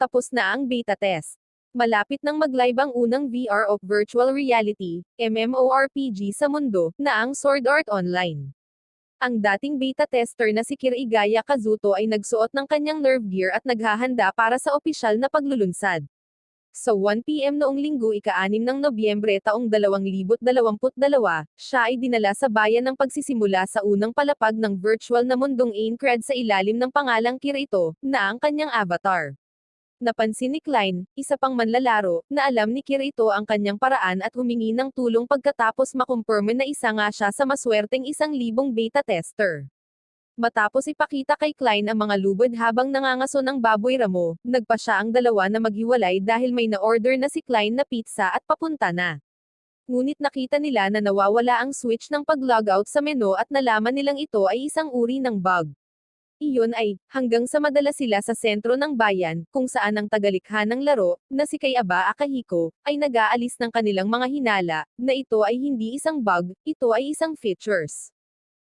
Tapos na ang beta test. Malapit nang mag-live ang unang VR of virtual reality, MMORPG sa mundo, na ang Sword Art Online. Ang dating beta tester na si Kirigaya Kazuto ay nagsuot ng kanyang nerve gear at naghahanda para sa opisyal na paglulunsad. Sa 1pm noong linggo ika-6 ng Nobyembre taong 2022, siya ay dinala sa bayan ng pagsisimula sa unang palapag ng virtual na mundong Aincrad sa ilalim ng pangalang Kirito, na ang kanyang avatar. Napansin ni Klein, isa pang manlalaro, na alam ni Kirito ang kanyang paraan at humingi ng tulong pagkatapos makumpirme na isa nga siya sa maswerteng isang libong beta tester. Matapos ipakita kay Klein ang mga lubod habang nangangaso ng baboy ramo, nagpa siya ang dalawa na maghiwalay dahil may na-order na si Klein na pizza at papunta na. Ngunit nakita nila na nawawala ang switch ng pag-logout sa menu at nalaman nilang ito ay isang uri ng bug. Iyon ay, hanggang sa madala sila sa sentro ng bayan, kung saan ang tagalikha ng laro, na si Kay Aba Akahiko, ay nag-aalis ng kanilang mga hinala, na ito ay hindi isang bug, ito ay isang features.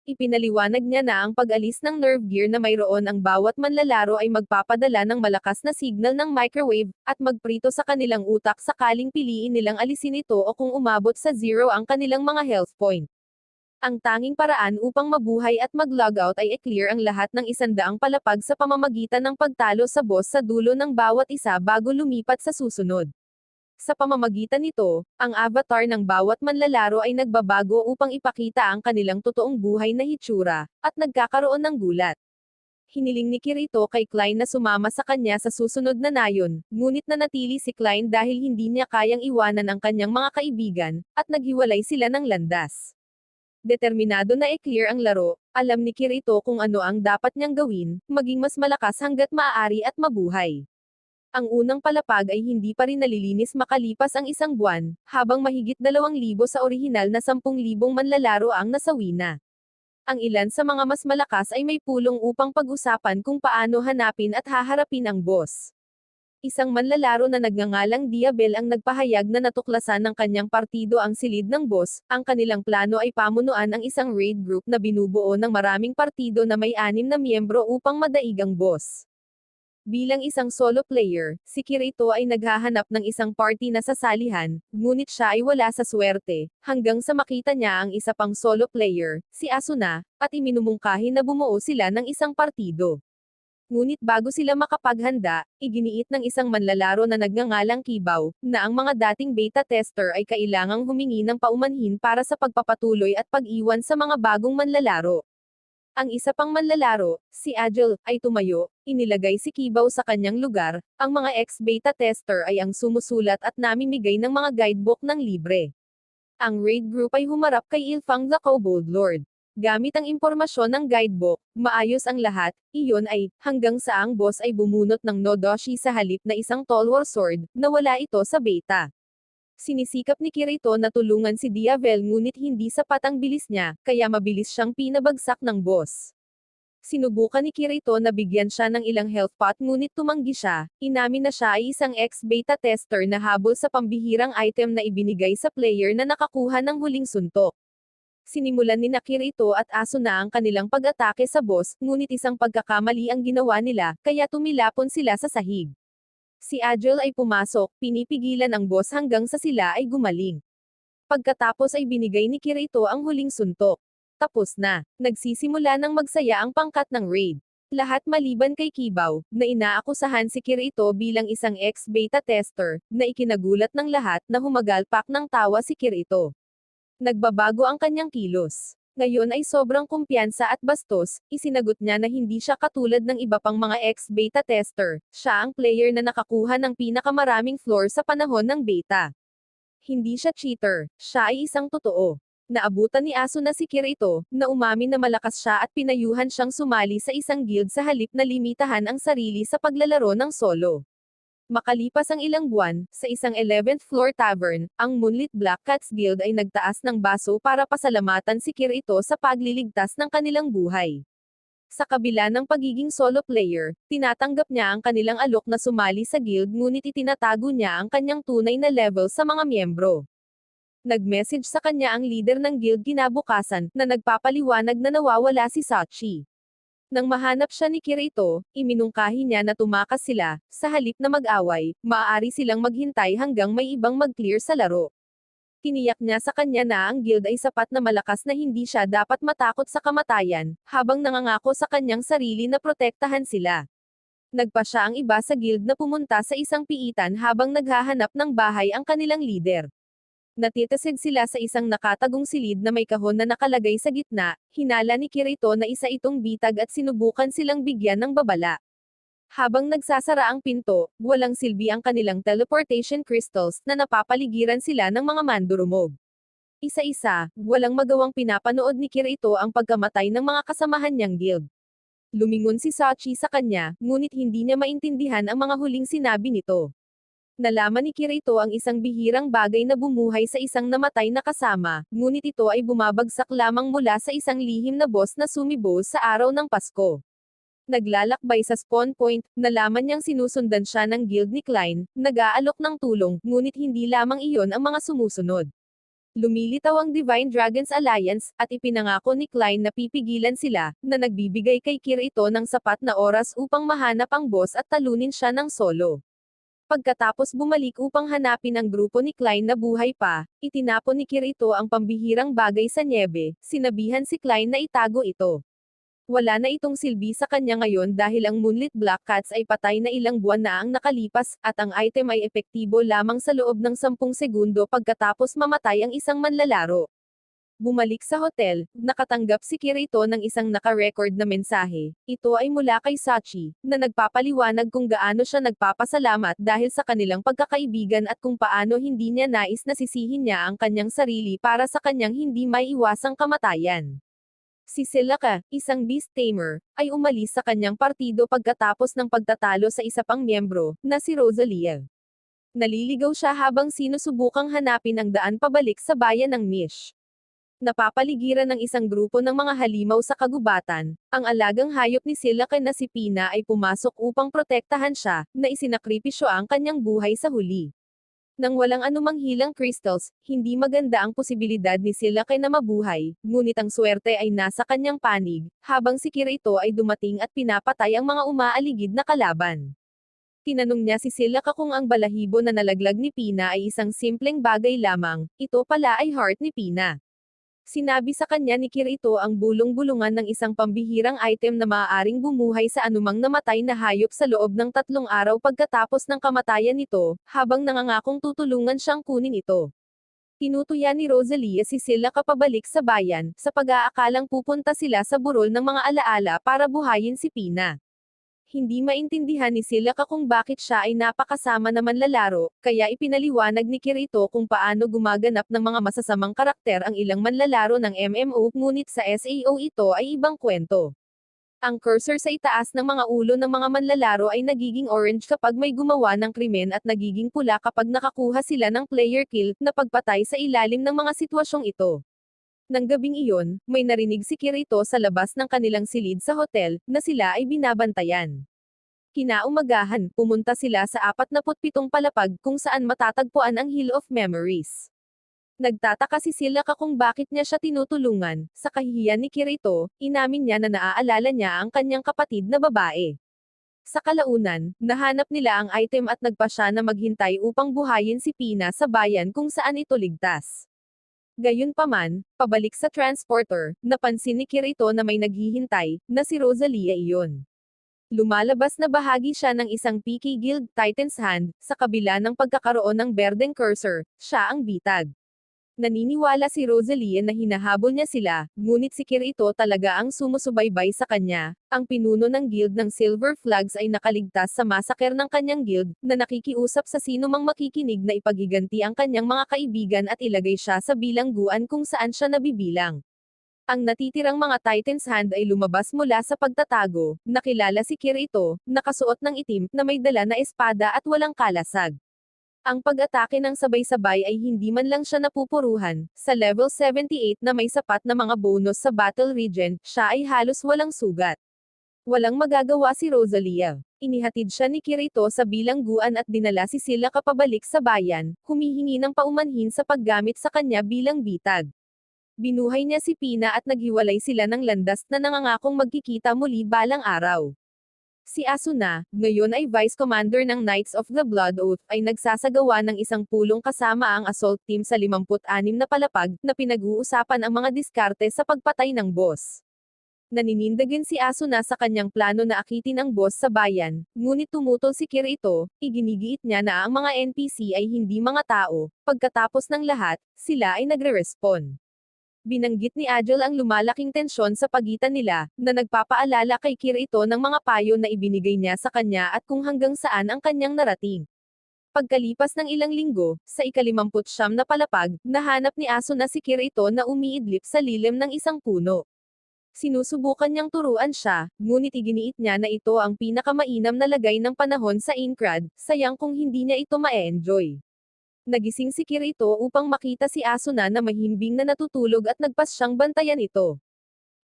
Ipinaliwanag niya na ang pag-alis ng nerve gear na mayroon ang bawat manlalaro ay magpapadala ng malakas na signal ng microwave, at magprito sa kanilang utak sakaling piliin nilang alisin ito o kung umabot sa zero ang kanilang mga health point. Ang tanging paraan upang mabuhay at mag-logout ay i-clear ang lahat ng isandaang palapag sa pamamagitan ng pagtalo sa boss sa dulo ng bawat isa bago lumipat sa susunod. Sa pamamagitan nito, ang avatar ng bawat manlalaro ay nagbabago upang ipakita ang kanilang totoong buhay na hitsura, at nagkakaroon ng gulat. Hiniling ni Kirito kay Klein na sumama sa kanya sa susunod na nayon, ngunit nanatili si Klein dahil hindi niya kayang iwanan ang kanyang mga kaibigan, at naghiwalay sila ng landas. Determinado na i-clear ang laro, alam ni Kirito kung ano ang dapat niyang gawin, maging mas malakas hanggat maaari at mabuhay. Ang unang palapag ay hindi pa rin nalilinis makalipas ang isang buwan, habang mahigit 2,000 sa orihinal na 10,000 manlalaro ang nasawi na. Ang ilan sa mga mas malakas ay may pulong upang pag-usapan kung paano hanapin at haharapin ang boss. Isang manlalaro na nagngangalang Diabel ang nagpahayag na natuklasan ng kanyang partido ang silid ng boss, ang kanilang plano ay pamunuan ang isang raid group na binubuo ng maraming partido na may anim na miyembro upang madaig ang boss. Bilang isang solo player, si Kirito ay naghahanap ng isang party na sasalihan, ngunit siya ay wala sa swerte, hanggang sa makita niya ang isa pang solo player, si Asuna, at iminumungkahi na bumuo sila ng isang partido. Ngunit bago sila makapaghanda, iginiit ng isang manlalaro na nagngangalang Kibaw, na ang mga dating beta tester ay kailangang humingi ng paumanhin para sa pagpapatuloy at pag-iwan sa mga bagong manlalaro. Ang isa pang manlalaro, si Agile, ay tumayo, inilagay si Kibaw sa kanyang lugar, ang mga ex-beta tester ay ang sumusulat at namimigay ng mga guidebook ng libre. Ang raid group ay humarap kay Ilfang the Kobold Lord. Gamit ang impormasyon ng guidebook, maayos ang lahat, iyon ay, hanggang sa ang boss ay bumunot ng Nodoshi sa halip na isang Tolwar sword, na wala ito sa beta. Sinisikap ni Kirito na tulungan si Diavel ngunit hindi sapat ang bilis niya, kaya mabilis siyang pinabagsak ng boss. Sinubukan ni Kirito na bigyan siya ng ilang health pot ngunit tumanggi siya, inamin na siya ay isang ex-beta tester na habol sa pambihirang item na ibinigay sa player na nakakuha ng huling suntok. Sinimulan ni Nakirito at Asuna ang kanilang pag-atake sa boss, ngunit isang pagkakamali ang ginawa nila, kaya tumilapon sila sa sahig. Si Agile ay pumasok, pinipigilan ang boss hanggang sa sila ay gumaling. Pagkatapos ay binigay ni Kirito ang huling suntok. Tapos na, nagsisimula ng magsaya ang pangkat ng raid. Lahat maliban kay Kibaw, na inaakusahan si Kirito bilang isang ex-beta tester, na ikinagulat ng lahat na humagalpak ng tawa si Kirito. Nagbabago ang kanyang kilos. Ngayon ay sobrang kumpiyansa at bastos, isinagot niya na hindi siya katulad ng iba pang mga ex-beta tester, siya ang player na nakakuha ng pinakamaraming floor sa panahon ng beta. Hindi siya cheater, siya ay isang totoo. Naabutan ni Aso na si Kirito, na umamin na malakas siya at pinayuhan siyang sumali sa isang guild sa halip na limitahan ang sarili sa paglalaro ng solo. Makalipas ang ilang buwan, sa isang 11th floor tavern, ang Moonlit Black Cats Guild ay nagtaas ng baso para pasalamatan si Kirito sa pagliligtas ng kanilang buhay. Sa kabila ng pagiging solo player, tinatanggap niya ang kanilang alok na sumali sa guild ngunit itinatago niya ang kanyang tunay na level sa mga miyembro. Nag-message sa kanya ang leader ng guild kinabukasan, na nagpapaliwanag na nawawala si Sachi. Nang mahanap siya ni Kirito, iminungkahi niya na tumakas sila, sa halip na mag-away, maaari silang maghintay hanggang may ibang mag-clear sa laro. Tiniyak niya sa kanya na ang guild ay sapat na malakas na hindi siya dapat matakot sa kamatayan, habang nangangako sa kanyang sarili na protektahan sila. Nagpa siya ang iba sa guild na pumunta sa isang piitan habang naghahanap ng bahay ang kanilang leader. Natitasid sila sa isang nakatagong silid na may kahon na nakalagay sa gitna, hinala ni Kirito na isa itong bitag at sinubukan silang bigyan ng babala. Habang nagsasara ang pinto, walang silbi ang kanilang teleportation crystals na napapaligiran sila ng mga mandurumog. Isa-isa, walang magawang pinapanood ni Kirito ang pagkamatay ng mga kasamahan niyang guild. Lumingon si Sachi sa kanya, ngunit hindi niya maintindihan ang mga huling sinabi nito. Nalaman ni Kirito ang isang bihirang bagay na bumuhay sa isang namatay na kasama, ngunit ito ay bumabagsak lamang mula sa isang lihim na boss na sumibo sa araw ng Pasko. Naglalakbay sa spawn point, nalaman niyang sinusundan siya ng guild ni Klein, nag-aalok ng tulong, ngunit hindi lamang iyon ang mga sumusunod. Lumilitaw ang Divine Dragons Alliance, at ipinangako ni Klein na pipigilan sila, na nagbibigay kay Kirito ng sapat na oras upang mahanap ang boss at talunin siya ng solo. Pagkatapos bumalik upang hanapin ang grupo ni Klein na buhay pa, itinapon ni Kirito ang pambihirang bagay sa niebe, sinabihan si Klein na itago ito. Wala na itong silbi sa kanya ngayon dahil ang Moonlit Black Cats ay patay na ilang buwan na ang nakalipas, at ang item ay epektibo lamang sa loob ng 10 segundo pagkatapos mamatay ang isang manlalaro. Bumalik sa hotel, nakatanggap si Kirito ng isang naka-record na mensahe. Ito ay mula kay Sachi, na nagpapaliwanag kung gaano siya nagpapasalamat dahil sa kanilang pagkakaibigan at kung paano hindi niya nais na sisihin niya ang kanyang sarili para sa kanyang hindi maiiwasang kamatayan. Si Silaka, isang beast tamer, ay umalis sa kanyang partido pagkatapos ng pagtatalo sa isa pang miyembro, na si Rosalia. Naliligaw siya habang sinusubukang hanapin ang daan pabalik sa bayan ng Mish. Napapaligiran ng isang grupo ng mga halimaw sa kagubatan, ang alagang hayop ni Silaka na si Pina ay pumasok upang protektahan siya, na isinakripisyo ang kanyang buhay sa huli. Nang walang anumang hilang crystals, hindi maganda ang posibilidad ni sila kay na mabuhay, ngunit ang swerte ay nasa kanyang panig, habang si Kirito ay dumating at pinapatay ang mga umaaligid na kalaban. Tinanong niya si Silaka kung ang balahibo na nalaglag ni Pina ay isang simpleng bagay lamang, ito pala ay heart ni Pina. Sinabi sa kanya ni Kirito ang bulong-bulungan ng isang pambihirang item na maaaring bumuhay sa anumang namatay na hayop sa loob ng tatlong araw pagkatapos ng kamatayan nito, habang nangangakong tutulungan siyang kunin ito. Tinutuya ni Rosalia si Sila kapabalik sa bayan, sa pag-aakalang pupunta sila sa burol ng mga alaala para buhayin si Pina. Hindi maintindihan ni Silaka kung bakit siya ay napakasama na manlalaro, kaya ipinaliwanag ni Kirito kung paano gumaganap ng mga masasamang karakter ang ilang manlalaro ng MMO, ngunit sa SAO ito ay ibang kwento. Ang cursor sa itaas ng mga ulo ng mga manlalaro ay nagiging orange kapag may gumawa ng krimen at nagiging pula kapag nakakuha sila ng player kill na pagpatay sa ilalim ng mga sitwasyong ito. Nang gabing iyon, may narinig si Kirito sa labas ng kanilang silid sa hotel, na sila ay binabantayan. Kinaumagahan, pumunta sila sa 47 palapag kung saan matatagpuan ang Hill of Memories. Nagtataka si Silaka kung bakit niya siya tinutulungan, sa kahihiyan ni Kirito, inamin niya na naaalala niya ang kanyang kapatid na babae. Sa kalaunan, nahanap nila ang item at nagpa siya na maghintay upang buhayin si Pina sa bayan kung saan ito ligtas. Gayunpaman, pabalik sa transporter, napansin ni Kirito na may naghihintay, na si Rosalia iyon. Lumalabas na bahagi siya ng isang Peaky Guild Titan's Hand, sa kabila ng pagkakaroon ng berdeng cursor, siya ang bitag. Naniniwala si Rosalia na hinahabol niya sila, ngunit si Kirito talaga ang sumusubaybay sa kanya. Ang pinuno ng guild ng Silver Flags ay nakaligtas sa masaker ng kanyang guild, na nakikiusap sa sino mang makikinig na ipagiganti ang kanyang mga kaibigan at ilagay siya sa bilangguan kung saan siya nabibilang. Ang natitirang mga Titan's Hand ay lumabas mula sa pagtatago, nakilala si Kirito, nakasuot ng itim, na may dala na espada at walang kalasag. Ang pag-atake ng sabay-sabay ay hindi man lang siya napupuruhan, sa level 78 na may sapat na mga bonus sa battle regen, siya ay halos walang sugat. Walang magagawa si Rosalia. Inihatid siya ni Kirito sa bilangguan at dinala si Sila kapabalik sa bayan, humihingi ng paumanhin sa paggamit sa kanya bilang bitag. Binuhay niya si Pina at naghiwalay sila ng landas na nangangakong magkikita muli balang araw. Si Asuna, ngayon ay Vice Commander ng Knights of the Blood Oath, ay nagsasagawa ng isang pulong kasama ang assault team sa 56 na palapag, na pinag-uusapan ang mga diskarte sa pagpatay ng boss. Naninindigin si Asuna sa kanyang plano na akitin ang boss sa bayan, ngunit tumutol si Kirito, iginigiit niya na ang mga NPC ay hindi mga tao, pagkatapos ng lahat, sila ay nagre-respond. Binanggit ni Agile ang lumalaking tensyon sa pagitan nila, na nagpapaalala kay Kirito ng mga payo na ibinigay niya sa kanya at kung hanggang saan ang kanyang narating. Pagkalipas ng ilang linggo, sa ikalimamput siyam na palapag, nahanap ni Asuna si Kirito na umiidlip sa lilim ng isang puno. Sinusubukan niyang turuan siya, ngunit iginiit niya na ito ang pinakamainam na lagay ng panahon sa Inkrad, sayang kung hindi niya ito ma-enjoy. Nagising si Kirito upang makita si Asuna na mahimbing na natutulog at nagpas siyang bantayan ito.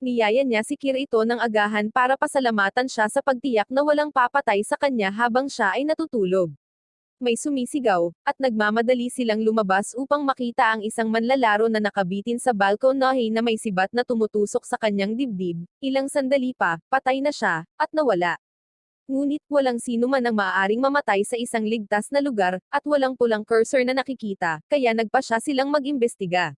Niyaya niya si Kirito ng agahan para pasalamatan siya sa pagtiyak na walang papatay sa kanya habang siya ay natutulog. May sumisigaw, at nagmamadali silang lumabas upang makita ang isang manlalaro na nakabitin sa balkonahe na may sibat na tumutusok sa kanyang dibdib, ilang sandali pa, patay na siya, at nawala. Ngunit walang sino man ang maaaring mamatay sa isang ligtas na lugar, at walang pulang cursor na nakikita, kaya nagpa siya silang mag-imbestiga.